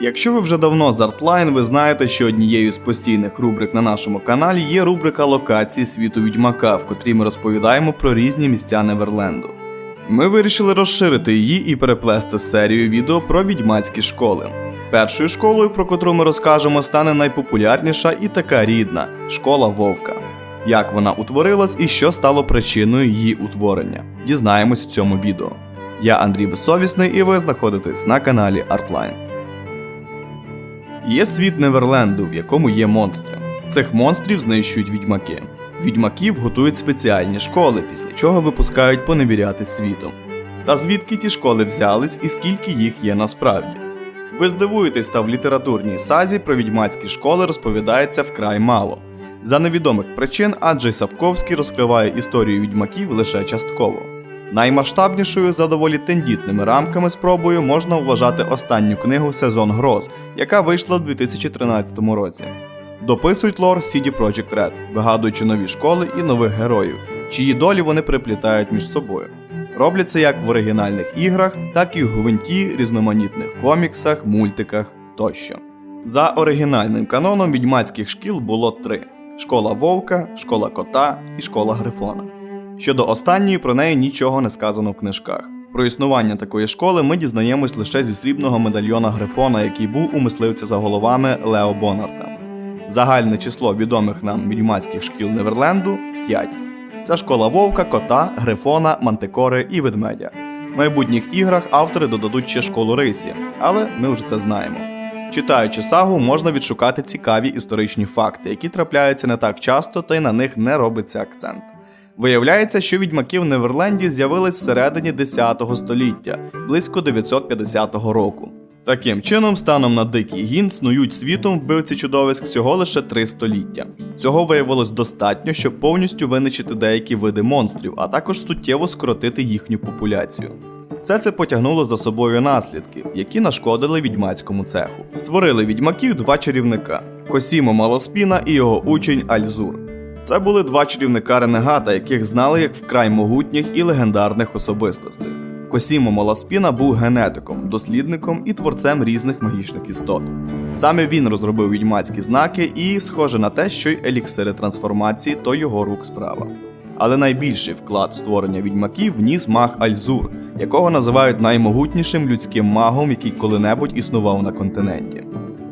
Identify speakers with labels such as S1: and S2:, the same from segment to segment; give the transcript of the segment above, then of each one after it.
S1: Якщо ви вже давно з Artline, ви знаєте, що однією з постійних рубрик на нашому каналі є рубрика локації світу відьмака, в котрій ми розповідаємо про різні місця Неверленду. Ми вирішили розширити її і переплести серію відео про відьмацькі школи. Першою школою, про котру ми розкажемо, стане найпопулярніша і така рідна школа Вовка. Як вона утворилась і що стало причиною її утворення, дізнаємось в цьому відео. Я Андрій Безсовісний, і ви знаходитесь на каналі Artline. Є світ Неверленду, в якому є монстри. Цих монстрів знищують відьмаки. Відьмаків готують спеціальні школи, після чого випускають поневіряти світом. Та звідки ті школи взялись і скільки їх є насправді? Ви здивуєтесь, та в літературній сазі про відьмацькі школи розповідається вкрай мало. За невідомих причин Аджей Сапковський розкриває історію відьмаків лише частково. Наймасштабнішою за доволі тендітними рамками спробою можна вважати останню книгу Сезон Гроз, яка вийшла у 2013 році. Дописують лор CD Projekt Red, вигадуючи нові школи і нових героїв, чиї долі вони приплітають між собою. Роблять це як в оригінальних іграх, так і в гвинті, різноманітних коміксах, мультиках тощо. За оригінальним каноном відьмацьких шкіл було три: школа вовка, школа кота і школа грифона. Щодо останньої, про неї нічого не сказано в книжках. Про існування такої школи ми дізнаємось лише зі срібного медальйона Грифона, який був у мисливця за головами Лео Бонарта. Загальне число відомих нам відьмацьких шкіл Неверленду 5. Це школа вовка, кота, грифона, мантикори і ведмедя. В майбутніх іграх автори додадуть ще школу рисі, але ми вже це знаємо. Читаючи сагу, можна відшукати цікаві історичні факти, які трапляються не так часто, та й на них не робиться акцент. Виявляється, що відьмаки в Неверленді з'явились всередині 10 століття, близько 950 року. Таким чином, станом на дикий гін снують світом вбивці чудовиськ всього лише три століття. Цього виявилось достатньо, щоб повністю винищити деякі види монстрів, а також суттєво скоротити їхню популяцію. Все це потягнуло за собою наслідки, які нашкодили відьмацькому цеху. Створили відьмаків два чарівника: Косімо Малоспіна і його учень Альзур. Це були два чарівника ренегата, яких знали як вкрай могутніх і легендарних особистостей. Косімо Маласпіна був генетиком, дослідником і творцем різних магічних істот. Саме він розробив відьмацькі знаки і, схоже на те, що й еліксири трансформації то його рук справа. Але найбільший вклад створення відьмаків вніс маг Альзур, якого називають наймогутнішим людським магом, який коли-небудь існував на континенті.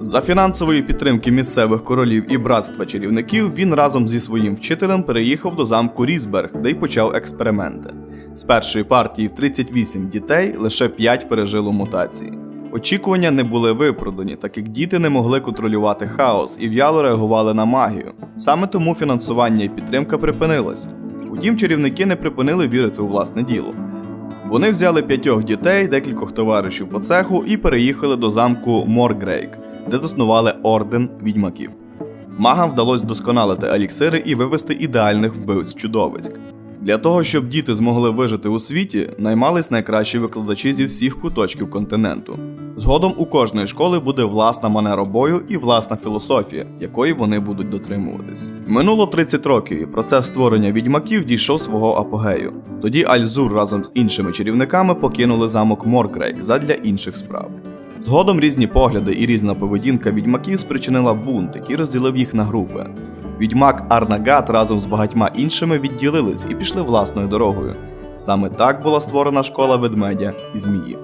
S1: За фінансової підтримки місцевих королів і братства чарівників він разом зі своїм вчителем переїхав до замку Різберг, де й почав експерименти. З першої партії 38 дітей лише 5 пережило мутації. Очікування не були виправдані, так як діти не могли контролювати хаос і в'яло реагували на магію. Саме тому фінансування і підтримка припинилось. Утім, чарівники не припинили вірити у власне діло. Вони взяли п'ятьох дітей, декількох товаришів по цеху і переїхали до замку Моргрейк, де заснували орден відьмаків. Магам вдалося досконалити еліксири і вивести ідеальних вбивць чудовиськ. Для того, щоб діти змогли вижити у світі, наймались найкращі викладачі зі всіх куточків континенту. Згодом у кожної школи буде власна манера бою і власна філософія, якої вони будуть дотримуватись. Минуло 30 років, і процес створення відьмаків дійшов свого апогею. Тоді Альзур разом з іншими чарівниками покинули замок Моркрейк задля інших справ. Згодом різні погляди і різна поведінка відьмаків спричинила бунт, який розділив їх на групи. Відьмак Арнагат разом з багатьма іншими відділились і пішли власною дорогою. Саме так була створена школа ведмедя і змії.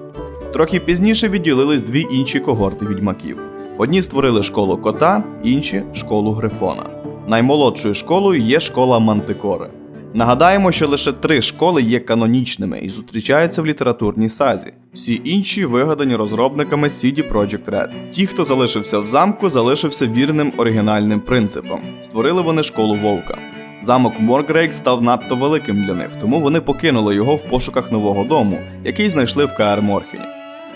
S1: Трохи пізніше відділились дві інші когорти відьмаків. Одні створили школу кота, інші школу грифона. Наймолодшою школою є школа Мантикори. Нагадаємо, що лише три школи є канонічними і зустрічаються в літературній сазі. Всі інші вигадані розробниками CD Projekt Red. Ті, хто залишився в замку, залишився вірним оригінальним принципам. Створили вони школу вовка. Замок Моргрейк став надто великим для них, тому вони покинули його в пошуках нового дому, який знайшли в Каер Морхені.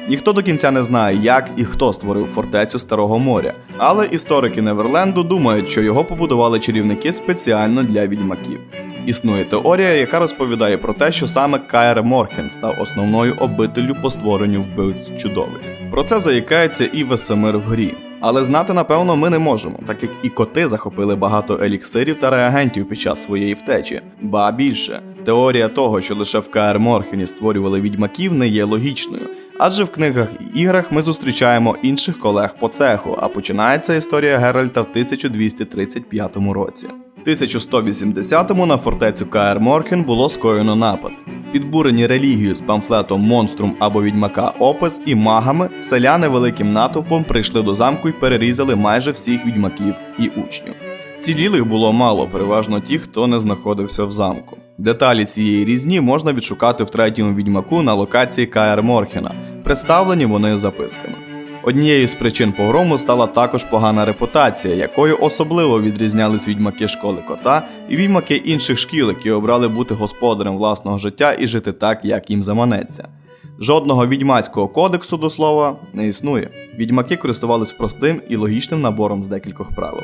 S1: Ніхто до кінця не знає, як і хто створив фортецю Старого моря, але історики Неверленду думають, що його побудували чарівники спеціально для відьмаків. Існує теорія, яка розповідає про те, що саме Каер Морхен став основною обителлю по створенню вбивць чудовиськ. Про це заїкається і Весемир в грі. Але знати, напевно, ми не можемо, так як і коти захопили багато еліксирів та реагентів під час своєї втечі. Ба більше, теорія того, що лише в Каер Морхені створювали відьмаків, не є логічною, Адже в книгах і іграх ми зустрічаємо інших колег по цеху, а починається історія Геральта в 1235 році. В 1180-му на фортецю Каер Морхен було скоєно напад. Підбурені релігією з памфлетом Монструм або відьмака Опис і магами, селяни великим натовпом прийшли до замку і перерізали майже всіх відьмаків і учнів. Цілілих було мало, переважно ті, хто не знаходився в замку. Деталі цієї різні можна відшукати в третьому відьмаку на локації Каер Морхена. Представлені вони записками. Однією з причин погрому стала також погана репутація, якою особливо відрізнялись відьмаки школи кота і відьмаки інших шкіл, які обрали бути господарем власного життя і жити так, як їм заманеться. Жодного відьмацького кодексу до слова не існує. Відьмаки користувались простим і логічним набором з декількох правил.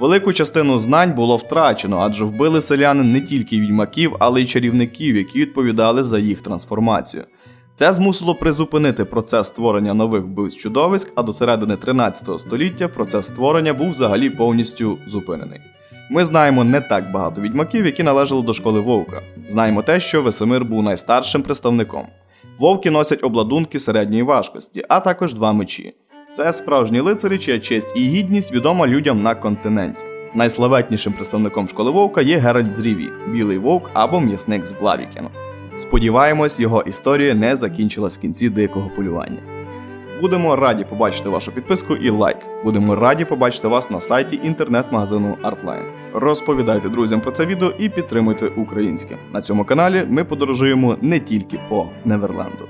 S1: Велику частину знань було втрачено, адже вбили селяни не тільки відьмаків, але й чарівників, які відповідали за їх трансформацію. Це змусило призупинити процес створення нових вбивць чудовиськ, а до середини 13 століття процес створення був взагалі повністю зупинений. Ми знаємо не так багато відьмаків, які належали до школи вовка. Знаємо те, що Весемир був найстаршим представником. Вовки носять обладунки середньої важкості, а також два мечі. Це справжні лицарі, чия честь і гідність відома людям на континенті. Найславетнішим представником школи вовка є Геральт з Ріві, білий вовк або м'ясник з Блавікена. Сподіваємось, його історія не закінчилась в кінці дикого полювання. Будемо раді побачити вашу підписку і лайк. Будемо раді побачити вас на сайті інтернет-магазину Artline. Розповідайте друзям про це відео і підтримуйте українське. На цьому каналі ми подорожуємо не тільки по Неверленду.